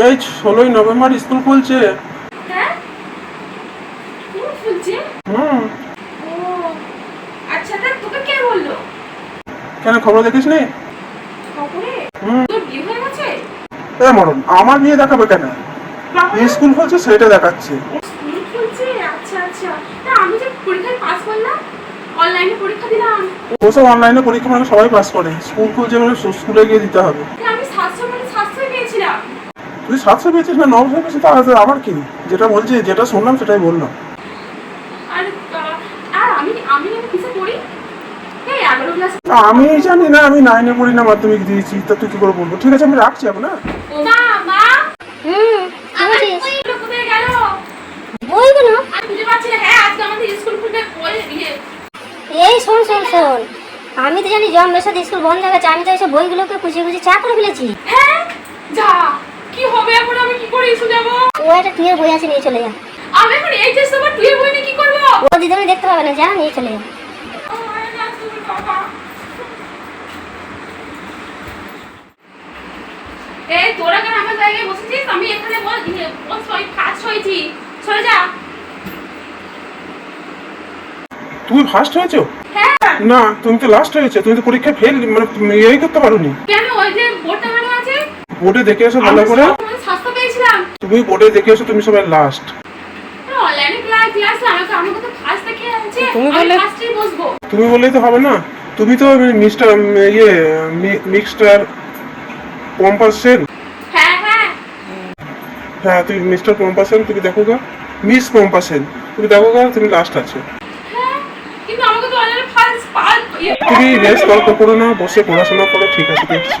এই ষোলোই November school খুলছে। হ্যাঁ? কোন আচ্ছা কেন খবর দেখিস নি? মরণ আমার নিয়ে দেখাবে কেন? স্কুল খুলছে সেটা দেখাচ্ছে। ও স্কুল খুলছে? আচ্ছা আচ্ছা। ওসব অনলাইনে পরীক্ষা মানে সবাই পাস করে। স্কুল খুলছে মানে স্কুলে গিয়ে দিতে হবে তা আমি সাতশো মানে সাতশো পেয়েছিলাম তুই সাতশো পেয়েছিস না নশো পেয়েছিস তা আছে আমার কি? যেটা বলছি যেটা শুনলাম সেটাই বললাম আর আর আমি জানি না আমি নাইনে পড়ি না মাধ্যমিক দিয়েছি তা তুই কি করে বলব? ঠিক আছে আমি রাখছি এখন হ্যাঁ? না। হ্যাঁ আজকে আমাদের স্কুল খুলবে বই এই শোন শোন শোন। আমি তো জানি জন্মের সাথে স্কুল বন্ধ হয়ে গেছে আমি তো এসে বইগুলোকে খুঁজে খুঁজে চা করে ফেলেছি। হ্যাঁ যা কি হবে এখন আমি কি করে স্কুল যাব ও একটা টুয়ের বই আছে নিয়ে চলে যা। আমি এখন বই নিয়ে কি করব? ও দিদিমণি দেখতে পাবে না যা নিয়ে চলে যা। এই তোরা কেন আমার জায়গায় বসেছিস? আমি এখানে বল ইয়ে, বস ওই ফার্স্ট হয়েছি। সরে যা। তুমি ফার্স্ট হয়েছো? হ্যাঁ। না তুমি তো লাস্ট হয়েছে তুমি তো পরীক্ষা ফেল মানে এই করতে পারোনি। কেন ওই যে বোর্ডটা মানে আছে? বোর্ডে দেখে এসো ভালো করে। তুমি বোর্ডে দেখেছ তুমি সবাই লাস্ট অনলাইনে ক্লাস ক্লাস আমাকে আমাকে তো ফার্স্ট দেখে আছে। তুমি বসবো। তুমি বললেই তো হবে না। তুমি তো মিস্টার ইয়ে মিক্সটার পম্পাসেন হ্যাঁ হ্যাঁ। হ্যাঁ তুমি মিস্টার পম্পাসেন তুমি দেখো গা। মিস পম্পাসেন তুমি দেখো গা তুমি লাস্ট আছো। হ্যাঁ কিন্তু আমাকে তো অনলাইনে ফার্স্ট পাল ইয়ে তুমি রেস্ট গল্প করো না বসে পড়াশোনা করো ঠিক আছে দেখছি।